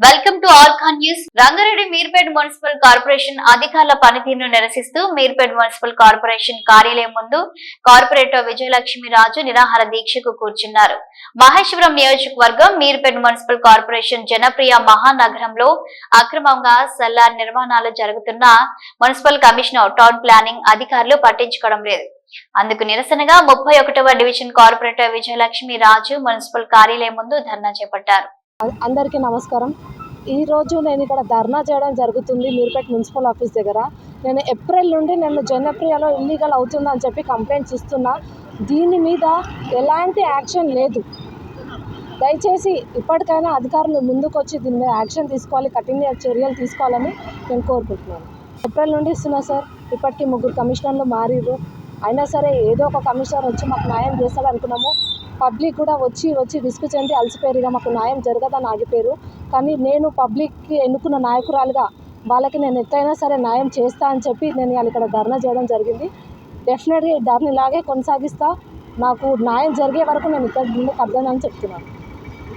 Welcome to Arkhan news Rangareddy Meerpet municipal corporation అధికారుల పనితీరును నిరసిస్తూ మీర్పేట్ మున్సిపల్ కార్పొరేషన్ కార్యాలయం ముందు కార్పొరేటర్ విజయలక్ష్మి రాజు నిరాహార దీక్షకు కూర్చున్నారు. మహేశ్వరం నియోజకవర్గం మీర్పేట్ మున్సిపల్ కార్పొరేషన్ జనప్రియ మహానగరంలో అక్రమంగా సెల్లార్ నిర్మాణాలు జరుగుతున్న మున్సిపల్ కమిషనర్ టౌన్ ప్లానింగ్ అధికారులు పట్టించుకోవడం లేదు. అందుకు నిరసనగా ముప్పై ఒకటవ division corporator Vijayalakshmi Raju municipal కార్యాలయం ముందు ధర్నా చేపట్టారు. అందరికీ నమస్కారం. ఈరోజు నేను ఇక్కడ ధర్నా చేయడం జరుగుతుంది మీరుపేట మున్సిపల్ ఆఫీస్ దగ్గర. నేను ఏప్రిల్ నుండి నేను జనప్రియలో ఇల్లీగల్ అవుతుందని చెప్పి కంప్లైంట్స్ ఇస్తున్నా. దీని మీద ఎలాంటి యాక్షన్ లేదు. దయచేసి ఇప్పటికైనా అధికారులు ముందుకొచ్చి దీని మీద యాక్షన్ తీసుకోవాలి కఠిన చర్యలు తీసుకోవాలని నేను కోరుకుంటున్నాను. ఏప్రిల్ నుండి ఇస్తున్నా సార్. ఇప్పటికీ ముగ్గురు కమిషనర్లు మారిరు అయినా సరే ఏదో ఒక కమిషనర్ వచ్చి మాకు న్యాయం చేస్తాడు అనుకున్నాము. పబ్లిక్ కూడా వచ్చి వచ్చి విసుగు చెంది అలసిపోయారు. ఇక మాకు న్యాయం జరగదని ఆగిపోయారు. కానీ నేను పబ్లిక్కి ఎన్నుకున్న నాయకురాలుగా వాళ్ళకి నేను ఎట్లయినా సరే న్యాయం చేస్తా అని చెప్పి నేను ఇవాళ ఇక్కడ ధర్నా చేయడం జరిగింది. డెఫినెట్గా ఈ ధర్నా ఇలాగే కొనసాగిస్తా. నాకు న్యాయం జరిగే వరకు నేను ఇక్కడ నుండి కద్దనని చెప్తున్నాను.